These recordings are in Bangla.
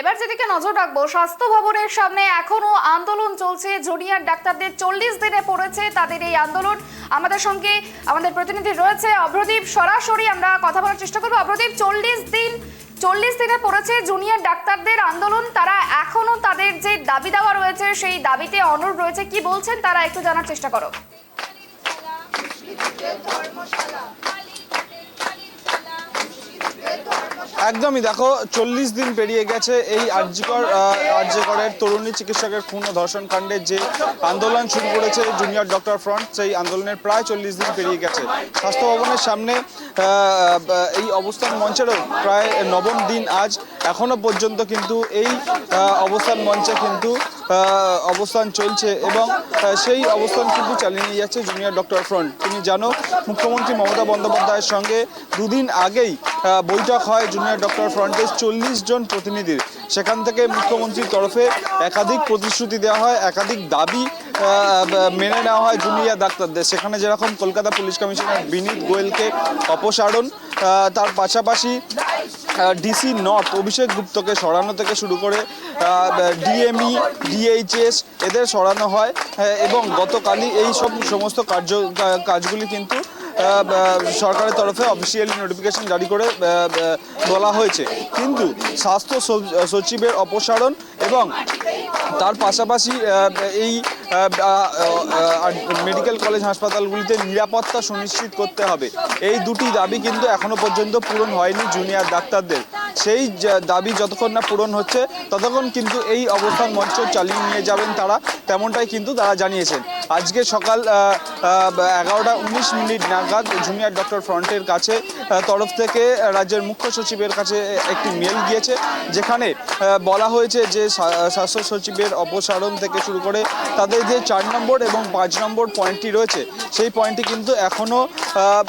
এবার যেদিকে নজর রাখব, স্বাস্থ্য ভবনের সামনে এখনও আন্দোলন চলছে। জুনিয়র ডাক্তারদের চল্লিশ দিনে পড়েছে তাদের এই আন্দোলন। আমাদের সঙ্গে আমাদের প্রতিনিধি রয়েছে অভ্রদীপ। সরাসরি আমরা কথা বলার চেষ্টা করব। অভ্রদীপ, চল্লিশ দিন, চল্লিশ দিনে পড়েছে জুনিয়র ডাক্তারদের আন্দোলন। তারা এখনও তাদের যে দাবি দেওয়া রয়েছে, সেই দাবিতে অনড় রয়েছে। কি বলছেন? তারা একটু জানার চেষ্টা করো। একদমই দেখো, চল্লিশ দিন পেরিয়ে গেছে এই আর্যকর আর্যকরের তরুণী চিকিৎসকের খুন ও ধর্ষণ কাণ্ডে যে আন্দোলন শুরু করেছে জুনিয়র ডক্টর ফ্রন্ট সেই আন্দোলনের প্রায় চল্লিশ দিন পেরিয়ে গেছে। স্বাস্থ্য ভবনের সামনে এই অবস্থান মঞ্চেরও প্রায় নবম দিন আজ, এখনও পর্যন্ত কিন্তু এই অবস্থান মঞ্চে কিন্তু অবস্থান চলছে এবং সেই অবস্থান কিন্তু চালিয়ে নিয়ে যাচ্ছে জুনিয়র ডক্টর ফ্রন্ট। তুমি জানো, মুখ্যমন্ত্রী মমতা বন্দ্যোপাধ্যায়ের সঙ্গে দুদিন আগেই বৈঠক হয় জুনিয়র ডক্টর ফ্রন্টের চল্লিশ জন প্রতিনিধির। সেখান থেকে মুখ্যমন্ত্রীর তরফে একাধিক প্রতিশ্রুতি দেওয়া হয়, একাধিক দাবি মেনে নেওয়া হয় জুনিয়র ডাক্তারদের। সেখানে যেরকম কলকাতা পুলিশ কমিশনার বিনীত গোয়েলকে অপসারণ তার পাশাপাশি ডিসি নর্থ অভিষেক গুপ্তকে সরানো থেকে শুরু করে ডিএমই ডিএইচএস এদের সরানো হয় আহ, এবং গতকালই এই সব সমস্ত কার্য কাজগুলি কিন্তু সরকারের তরফে অফিসিয়ালি নোটিফিকেশন জারি করে বলা হয়েছে। কিন্তু স্বাস্থ্য সচিবের অপসারণ এবং তার পাশাপাশি এই মেডিকেল কলেজ, হাসপাতালগুলিতে নিরাপত্তা সুনিশ্চিত করতে হবে। এই দুটি দাবি কিন্তু এখনও পর্যন্ত পূরণ হয়নি জুনিয়র ডাক্তারদের। সেই দাবি যতক্ষণ না পূরণ হচ্ছে, ততক্ষণ কিন্তু এই অবস্থান মঞ্চ চালিয়ে নিয়ে যাবেন তারা। তেমনটাই কিন্তু তারা জানিয়েছেন। আজকে সকাল এগারোটা উনিশ মিনিট নাগাদ জুনিয়র ডক্টর ফ্রন্টের কাছে তরফ থেকে রাজ্যের মুখ্য সচিবের কাছে একটি মেল গিয়েছে, যেখানে বলা হয়েছে যে স্বা- স্বাস্থ্য সচিবের অপসারণ থেকে শুরু করে তাদের যে চার নম্বর এবং পাঁচ নম্বর পয়েন্টটি রয়েছে, সেই পয়েন্টটি কিন্তু এখনও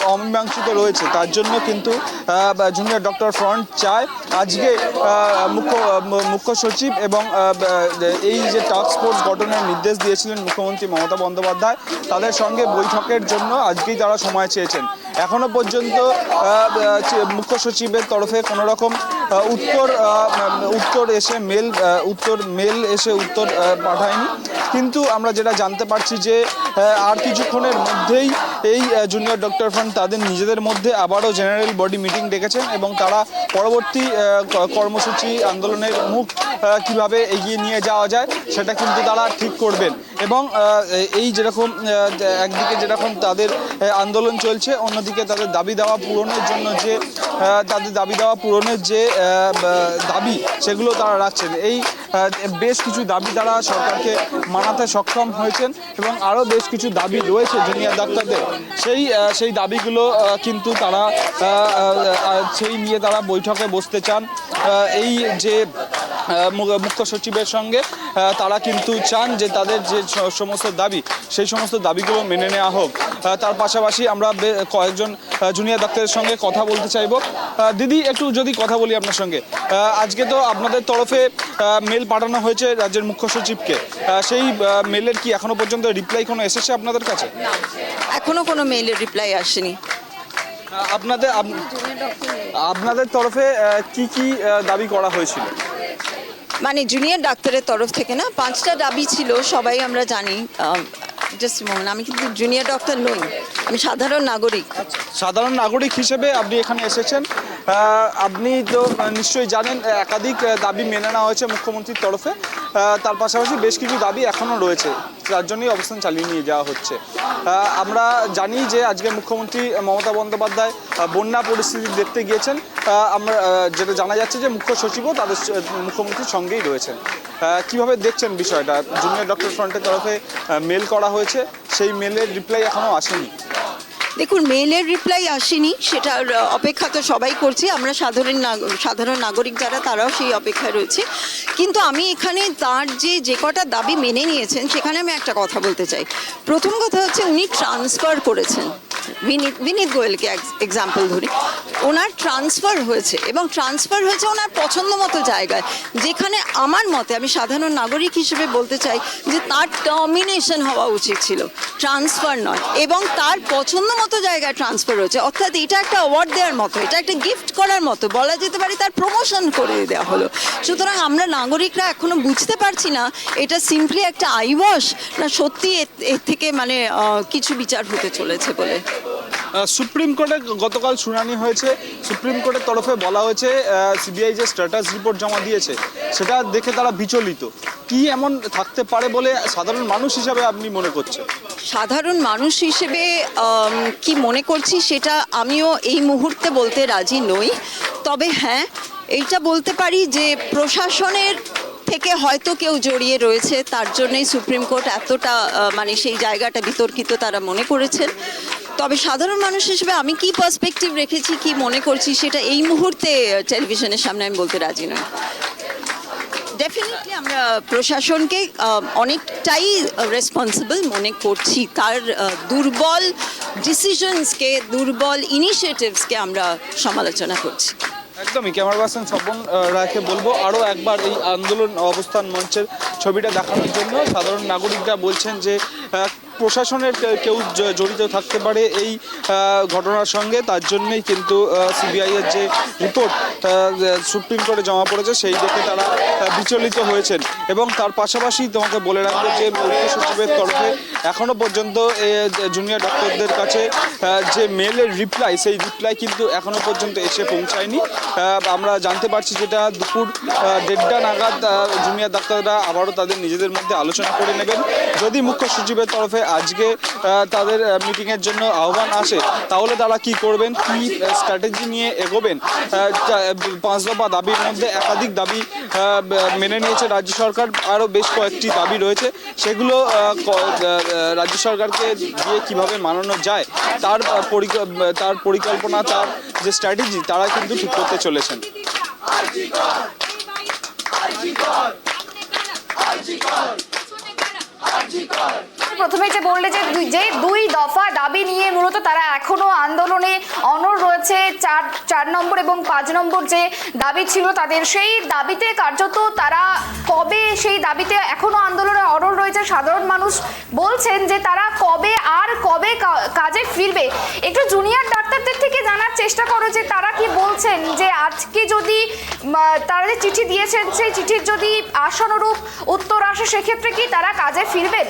অমীমাংসিত রয়েছে। তার জন্য কিন্তু জুনিয়র ডক্টর ফ্রন্ট চায় আজকে মুখ্য মুখ্য সচিব এবং এই যে টাস্ক ফোর্স গঠনের নির্দেশ দিয়েছিলেন মুখ্যমন্ত্রী মমতা বন্দ্যোপাধ্যায়, তাদের সঙ্গে বৈঠকের জন্য আজকেই তারা সময় চেয়েছেন। এখনও পর্যন্ত মুখ্য সচিবের তরফে কোনো রকম উত্তর উত্তর এসে মেল উত্তর, মেল এসে উত্তর পাঠায়নি। কিন্তু আমরা যেটা জানতে পারছি যে আর কিছুক্ষণের মধ্যেই এই জুনিয়র ডক্টর ফান্ড তাদের নিজেদের মধ্যে আবারও জেনারেল বডি মিটিং ডেকেছেন এবং তারা পরবর্তী কর্মসূচি আন্দোলনের মুখ কীভাবে এগিয়ে নিয়ে যাওয়া যায় সেটা কিন্তু তারা ঠিক করবেন। এবং এই যেরকম একদিকে যেরকম তাদের আন্দোলন চলছে, অন্যদিকে তাদের দাবি দেওয়া পূরণের জন্য যে তাদের দাবি দেওয়া পূরণের যে দাবি সেগুলো তারা রাখছেন। এই বেশ কিছু দাবি তারা সরকারকে মানাতে সক্ষম হয়েছেন এবং আরও বেশ কিছু দাবি রয়েছে জুনিয়র ডাক্তারদের। সেই সেই দাবিগুলো কিন্তু তারা সেই নিয়ে তারা বৈঠকে বসতে চান। এই যে মুখ্য সচিবের সঙ্গে তারা কিন্তু চান যে তাদের যে সমস্ত দাবি সেই সমস্ত দাবিগুলো মেনে নেওয়া হোক। তার পাশাপাশি আমরা কয়েকজন জুনিয়র ডাক্তারের সঙ্গে কথা বলতে চাইব। দিদি একটু যদি কথা বলি আপনার সঙ্গে। আজকে তো আপনাদের তরফে মেল পাঠানো হয়েছে রাজ্যের মুখ্য সচিবকে। সেই মেলের কি এখনও পর্যন্ত রিপ্লাই কোনো এসেছে আপনাদের কাছে? এখনও কোনো মেইলের রিপ্লাই আসেনি। আপনাদের আপনাদের তরফে কি কি দাবি করা হয়েছিল? মানে জুনিয়র ডাক্তারের তরফ থেকে না, পাঁচটা দাবি ছিল, সবাই আমরা জানি। জাস্ট আমি কিন্তু জুনিয়র ডক্টর নই, আমি সাধারণ নাগরিক। সাধারণ নাগরিক হিসেবে আপনি এখানে এসেছেন। আপনি তো নিশ্চয়ই জানেন একাধিক দাবি মেনে নেওয়া হয়েছে মুখ্যমন্ত্রীর তরফে। তার পাশাপাশি বেশ কিছু দাবি এখনও রয়েছে, যার জন্যই অবস্থান চালিয়ে নিয়ে যাওয়া হচ্ছে। আমরা জানি যে আজকে মুখ্যমন্ত্রী মমতা বন্দ্যোপাধ্যায় বন্যা পরিস্থিতি দেখতে গিয়েছেন। আমরা যেটা জানা যাচ্ছে যে মুখ্য সচিবও তাদের মুখ্যমন্ত্রীর সঙ্গেই রয়েছেন। কীভাবে দেখছেন বিষয়টা? জুনিয়র ডক্টর ফ্রন্টের তরফে মেল করা হয়েছে, সেই মেলের রিপ্লাই এখনও আসেনি। দেখুন মেলের রিপ্লাই আসেনি, সেটার অপেক্ষা তো সবাই করছি। আমরা সাধারণ সাধারণ নাগরিক যারা, তারাও সেই অপেক্ষায় রয়েছে। কিন্তু আমি এখানে তার যে যে কটা দাবি মেনে নিয়েছেন, সেখানে আমি একটা কথা বলতে চাই। প্রথম কথা হচ্ছে, উনি ট্রান্সফার করেছেন। বিনীত বিনীত গোয়েলকে এক্সাম্পল ধরি। ওনার ট্রান্সফার হয়েছে এবং ট্রান্সফার হয়েছে ওনার পছন্দ মতো জায়গায়, যেখানে আমার মতে আমি সাধারণ নাগরিক হিসেবে বলতে চাই যে তার টার্মিনেশন হওয়া উচিত ছিল ট্রান্সফার নয়। এবং তার পছন্দ মতো জায়গায় ট্রান্সফার হয়েছে। অর্থাৎ এটা একটা অ্যাওয়ার্ড দেওয়ার মতো, এটা একটা গিফট করার মতো, বলা যেতে পারে তার প্রমোশন করে দেওয়া হলো। সুতরাং আমরা নাগরিকরা এখনও বুঝতে পারছি না এটা সিম্পলি একটা আইওয়াশ না সত্যি এর- থেকে মানে কিছু বিচার হতে চলেছে বলে। সুপ্রিম কোর্টে গতকাল শুনানি হয়েছে। সুপ্রিম কোর্টের তরফে বলা হয়েছে সিবিআই যে স্ট্যাটাস রিপোর্ট জমা দিয়েছে, সেটা দেখে তারা বিচলিত। কি এমন থাকতে পারে বলে সাধারণ মানুষ হিসাবে আপনি মনে করছেন? সাধারণ মানুষ হিসেবে কি মনে করছি সেটা আমিও এই মুহূর্তে বলতে রাজি নই। তবে হ্যাঁ এইটা বলতে পারি যে প্রশাসনের থেকে হয়তো কেউ জড়িয়ে রয়েছে, তার জন্যই সুপ্রিম কোর্ট এতটা মানে সেই জায়গাটা বিতর্কিত তারা মনে করেছেন। তবে সাধারণ মানুষ হিসেবে আমি কি পার্সপেক্টিভ রেখেছি, কি মনে করছি সেটা এই মুহূর্তে টেলিভিশনের সামনে আমি বলতে রাজি নই। ডেফিনেটলি আমরা প্রশাসনকে অনেকটাই রেসপন্সিবল মনে করছি। তার দুর্বল ডিসিশনসকে দুর্বল ইনিশিয়েটিভসকে আমরা সমালোচনা করছি। একদমই, ক্যামেরা পার্সন স্বপন রায়কে বলব, আরও একবার এই আন্দোলন অবস্থান মঞ্চের ছবিটা দেখানোর জন্য সাধারণ নাগরিকরা বলছেন যে প্রশাসনের কেউ জড়িত থাকতে পারে এই ঘটনার সঙ্গে, তার জন্যই কিন্তু সিবিআই এর যে রিপোর্ট সুপ্রিম কোর্টে জমা পড়েছে, সেই দেখে তারা বিচলিত হয়েছেন। এবং তার পাশাপাশি তোমাকে বলে রাখব যে, মুখ্য সচিবের তরফে এখনও পর্যন্ত জুনিয়র ডাক্তারদের কাছে যে মেলের রিপ্লাই, সেই রিপ্লাই কিন্তু এখনও পর্যন্ত এসে পৌঁছায়নি। আমরা জানতে পারছি যেটা দুপুর দেড়টা নাগাদ জুনিয়র ডাক্তাররা আবারও তাদের নিজেদের মধ্যে আলোচনা করে নেবেন। যদি মুখ্য সচিবের তরফে আজকে তাদের মিটিংয়ের জন্য আহ্বান আসে তাহলে তারা কি করবেন কি স্ট্র্যাটেজি নিয়ে এগোবেন পাঁচ দফা দাবির মধ্যে একাধিক দাবি মেনে নিয়েছে রাজ্য সরকার আরও বেশ কয়েকটি দাবি রয়েছে সেগুলো রাজ্য সরকারকে দিয়ে কীভাবে মানানো যায় তার তার পরিকল্পনা তার যে স্ট্র্যাটেজি তারা কিন্তু ঠিক করতে চলেছেন প্রথমে যে বললে যে যে দুই দফা দাবি নিয়ে মূলত তারা এখনও আন্দোলনে অনড় রয়েছে, চার চার নম্বর এবং পাঁচ নম্বর যে দাবি ছিল তাদের, সেই দাবিতে কার্যত তারা কবে সেই দাবিতে এখনও আন্দোলনে অনড় রয়েছে? সাধারণ মানুষ বলছেন যে তারা কবে আর কবে কাজে ফিরবে। একটু জুনিয়র ডাক্তারদের থেকে জানার চেষ্টা করো যে তারা কি বলছেন যে আজকে যদি তারা যে চিঠি দিয়েছেন, সেই চিঠির যদি আশানুরূপ উত্তর আসে, সেক্ষেত্রে কি তারা কাজে ফিরবেন?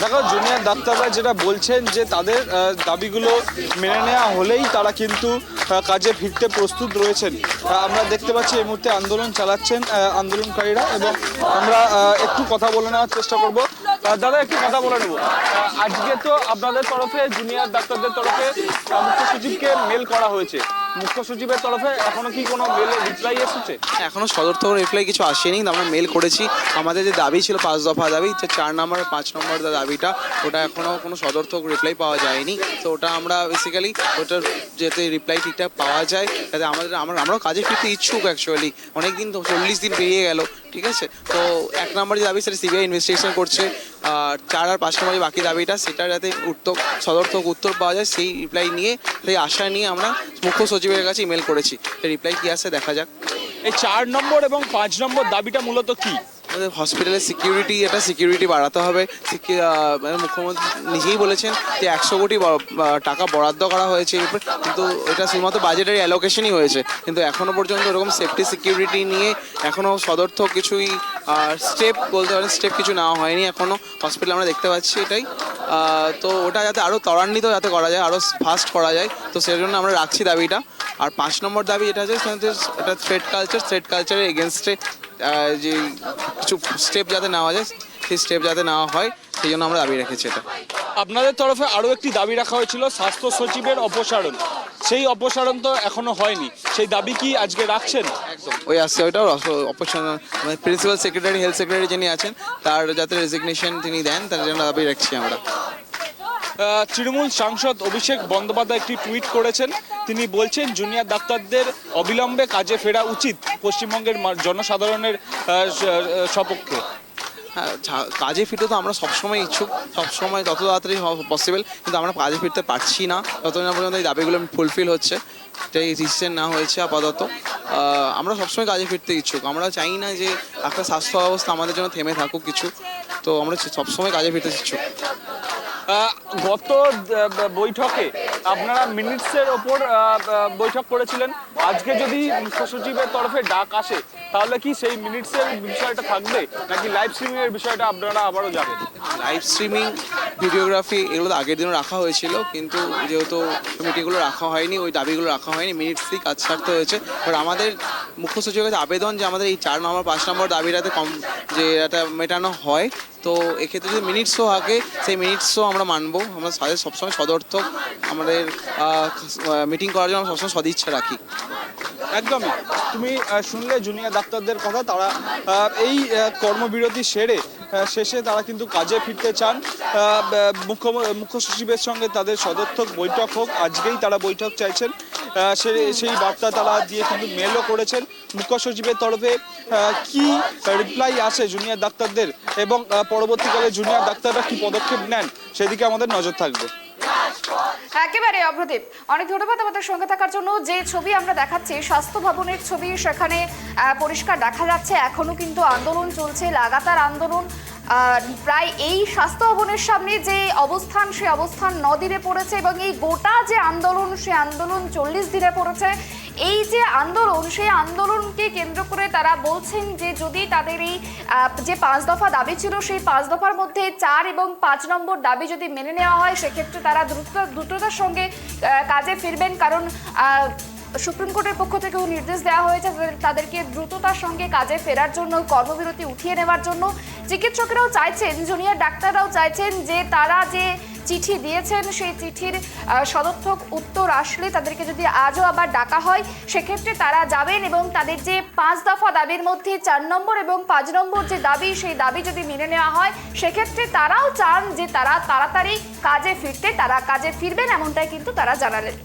দেখো জুনিয়র ডাক্তাররা যেটা বলছেন যে তাদের দাবিগুলো মেনে নেওয়া হলেই তারা কিন্তু কাজে ফিরতে প্রস্তুত রয়েছেন। আমরা দেখতে পাচ্ছি এই মুহূর্তে আন্দোলন চালাচ্ছেন আন্দোলনকারীরা এবং আমরা একটু কথা বলে নেওয়ার চেষ্টা করব। দাদা, একটু কথা বলে নেব। আজকে তো আপনাদের তরফে জুনিয়র ডাক্তারদের তরফে মুখ্য সচিবকে মেল করা হয়েছে। মুখ্য সচিবের তরফে এখনও কি কোনো রিপ্লাই এসেছে? এখনও সদর থেকে রিপ্লাই কিছু আসেনি। আমরা মেল করেছি। আমাদের যে দাবি ছিল পাঁচ দফা দাবি, যে চার নম্বর পাঁচ নম্বর দাবিটা, ওটা এখনও কোনো সদর থেকে রিপ্লাই পাওয়া যায়নি। তো ওটা আমরা বেসিক্যালি ওটার যাতে রিপ্লাই ঠিকঠাক পাওয়া যায় যাতে আমাদের, আমরা, আমরাও কাজে ফিরতে ইচ্ছুক অ্যাকচুয়ালি অনেক দিন চল্লিশ দিন পেরিয়ে গেল, ঠিক আছে? তো এক নম্বর যে দাবি, সেটা সিবিআই ইনভেস্টিগেশন করছে। চার আর পাঁচ নম্বর বাকি দাবিটা, সেটা যাতে উত্তর, সদর্থক উত্তর পাওয়া যায়, সেই রিপ্লাই নিয়ে, সেই আশা নিয়ে আমরা মুখ্য সচিবের কাছে ইমেল করেছি। রিপ্লাই কী আসে দেখা যাক। এই চার নম্বর এবং পাঁচ নম্বর দাবিটা মূলত কি? আমাদের হসপিটালের সিকিউরিটি এটা সিকিউরিটি বাড়াতে হবে। মানে মুখ্যমন্ত্রী নিজেই বলেছেন যে একশো কোটি টাকা বরাদ্দ করা হয়েছে কিন্তু এটা শুধুমাত্র বাজেটের অ্যালোকেশনই হয়েছে। কিন্তু এখনও পর্যন্ত ওরকম সেফটি সিকিউরিটি নিয়ে এখনও সদর্থ কিছুই স্টেপ বলতে পারেন স্টেপ কিছু নেওয়া হয়নি এখনও। হসপিটাল আমরা দেখতে পাচ্ছি এটাই। তো ওটা যাতে আরও ত্বরান্বিত যাতে করা যায় আরও ফাস্ট করা যায়, তো সেই জন্য আমরা রাখছি দাবিটা। আর পাঁচ নম্বর দাবি সেটা হচ্ছে এটা থ্রেড কালচার থ্রেড কালচারের এগেনস্টে যে কিছু স্টেপ যাতে নেওয়া যায় সেই স্টেপ যাতে নেওয়া হয় সেই জন্য আমরা দাবি রেখেছি এটা। আপনাদের তরফে আরও একটি দাবি রাখা হয়েছিল স্বাস্থ্য সচিবের অপসারণ। সেই অপসারণ তো এখনও হয়নি। সেই দাবি কি আজকে রাখছেন? একদম। ওই আসছে ওইটাও অপসারণ। মানে প্রিন্সিপাল সেক্রেটারি হেলথ সেক্রেটারি যিনি আছেন তার যাতে রেজিগনেশন তিনি দেন তার জন্য দাবি রাখছি আমরা। তৃণমূল সাংসদ অভিষেক বন্দ্যোপাধ্যায় একটি টুইট করেছেন। তিনি বলছেন, জুনিয়র ডাক্তারদের অবিলম্বে কাজে ফেরা উচিত পশ্চিমবঙ্গের জনসাধারণের সপক্ষে। হ্যাঁ কাজে ফিরতে তো আমরা সবসময় ইচ্ছুক, সবসময় যত তাড়াতাড়ি পসিবল কিন্তু আমরা কাজে ফিরতে পারছি না। যতদিন না পর্যন্ত এই দাবিগুলো ফুলফিল হচ্ছে এটাই ডিসিশন না হয়েছে আপাতত। আমরা সবসময় কাজে ফিরতে ইচ্ছুক। আমরা চাই না যে একটা স্বাস্থ্য ব্যবস্থা আমাদের জন্য থেমে থাকুক কিছু। তো আমরা সবসময় কাজে ফিরতে ইচ্ছুক। গত বৈঠকে আপনারা মিনিটসের ওপর বৈঠক করেছিলেন। আজকে যদি সচিবের তরফে ডাক আসে, তাহলে কি সেই মিনিটসের বিষয়টা থাকবে? নাকি লাইভ স্ট্রিমিং এর বিষয়টা আপনারা আবারও যাবেন লাইভ স্ট্রিমিং ভিডিওগ্রাফি এগুলো আগের দিনও রাখা হয়েছিল, কিন্তু যেহেতু মিটিংগুলো রাখা হয়নি, ওই দাবিগুলো রাখা হয়নি, মিনিটসই কাজ ছাড়তে হয়েছে। বাট আমাদের মুখ্য সচিবের কাছে আবেদন যে আমাদের এই চার নম্বর, পাঁচ নম্বর দাবিটাতে কম যে এটা মেটানো হয়। তো এক্ষেত্রে যদি মিনিটসও থাকে, সেই মিনিটসও আমরা মানবো। আমরা সবসময় সদর্থক। আমাদের মিটিং করার জন্য আমরা সবসময় সদিচ্ছা রাখি। একদমই। তুমি শুনলে জুনিয়র ডাক্তারদের কথা, তারা এই কর্মবিরতি সেরে শেষে তারা কিন্তু কাজে ফিরতে চান। মুখ্য মুখ্য সচিবের সঙ্গে তাদের সদর্থক বৈঠক হোক, আজকেই তারা বৈঠক চাইছেন। সেই বার্তা তারা দিয়ে কিন্তু মেলও করেছেন মুখ্য সচিবের তরফে। কি রিপ্লাই আসে জুনিয়র ডাক্তারদের এবং পরবর্তীকালে জুনিয়র ডাক্তাররা কি পদক্ষেপ নেন, সেদিকে আমাদের নজর থাকবে। একেবারে অপ্রদীপ। অনেক ধন্যবাদ আমাদের সঙ্গে থাকার জন্য। যে ছবি আমরা দেখাচ্ছি, স্বাস্থ্য ভবনের ছবি, সেখানে পরিষ্কার দেখা যাচ্ছে। এখনও কিন্তু আন্দোলন চলছে, লাগাতার আন্দোলন। প্রায় এই স্বাস্থ্য ভবনের সামনে যে অবস্থান, সে অবস্থান ন দিনে পড়েছে এবং এই গোটা যে আন্দোলন, সে আন্দোলন চল্লিশ দিনে পড়েছে। এই যে আন্দোলন, সেই আন্দোলনকে কেন্দ্র করে তারা বলছেন যে যদি তাদের এই যে পাঁচ দফা দাবি ছিল, সেই পাঁচ দফার মধ্যে চার এবং পাঁচ নম্বর দাবি যদি মেনে নেওয়া হয়, সেক্ষেত্রে তারা দ্রুত দ্রুততার সঙ্গে কাজে ফিরবেন। কারণ সুপ্রিম কোর্টের পক্ষ থেকেও নির্দেশ দেওয়া হয়েছে তাদেরকে দ্রুততার সঙ্গে কাজে ফেরার জন্য, কর্মবিরতি উঠিয়ে নেওয়ার জন্য। চিকিৎসকেরাও চাইছেন, জুনিয়র ডাক্তাররাও চাইছেন যে তারা যে চিঠি দিয়েছেন, সেই চিঠির সদর্থক উত্তর আসলে তাদেরকে যদি আজও আবার ডাকা হয়, সেক্ষেত্রে তারা যাবেন এবং তাদের যে পাঁচ দফা দাবির মধ্যে চার নম্বর এবং পাঁচ নম্বর যে দাবি, সেই দাবি যদি মেনে নেওয়া হয়, সেক্ষেত্রে তারাও চান যে তারা তাড়াতাড়ি কাজে ফিরতে, তারা কাজে ফিরবেন, এমনটাই কিন্তু তারা জানালেন।